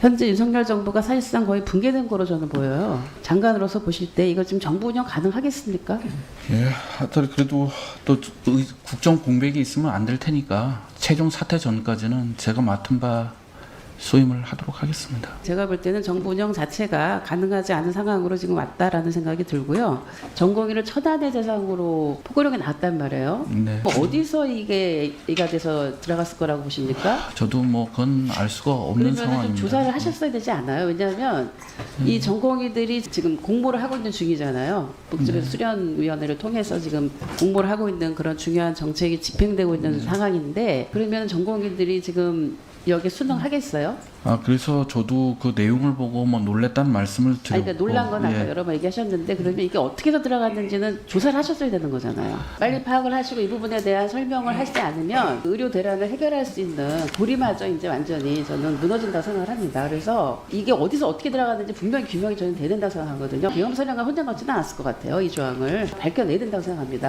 현재 윤석열 정부가 사실상 거의 붕괴된 거로 저는 보여요. 장관으로서 보실 때 이거 지금 정부 운영 가능하겠습니까? 예, 하여튼 그래도 또 의- 국정 공백이 있으면 안 될 테니까 최종 사퇴 전까지는 제가 맡은 바 수임을 하도록 하겠습니다. 제가 볼 때는 정부 운영 자체가 가능하지 않은 상황으로 지금 왔다라는 생각이 들고요. 전공의를 천안의 대상으로 포고령이 나왔단 말이에요. 네. 뭐 어디서 이게 얘기가 돼서 들어갔을 거라고 보십니까? 저도 뭐 그건 알 수가 없는 그러면 좀 상황입니다. 조사를 하셨어야 되지 않아요? 왜냐하면 이 전공의들이 지금 공모를 하고 있는 중이잖아요. 북지배 수련위원회를 통해서 지금 공모를 하고 있는 그런 중요한 정책이 집행되고 있는 상황인데 그러면 전공의들이 지금 여기 수능하겠어요? 아 그래서 저도 그 내용을 보고 뭐 놀랬다는 말씀을 드렸고 아니, 그러니까 놀란 건 아까 예. 여러 번 얘기하셨는데 그러면 이게 어떻게 해서 들어갔는지는 조사를 하셨어야 되는 거잖아요. 빨리 파악을 하시고 이 부분에 대한 설명을 하시지 않으면 의료 대란을 해결할 수 있는 고리마저 이제 완전히 저는 무너진다고 생각을 합니다. 그래서 이게 어디서 어떻게 들어갔는지 분명히 규명이 저는 돼야 된다고 생각하거든요. 비염사령관 혼자 넣지는 않았을 것 같아요. 이 조항을 밝혀내야 된다고 생각합니다.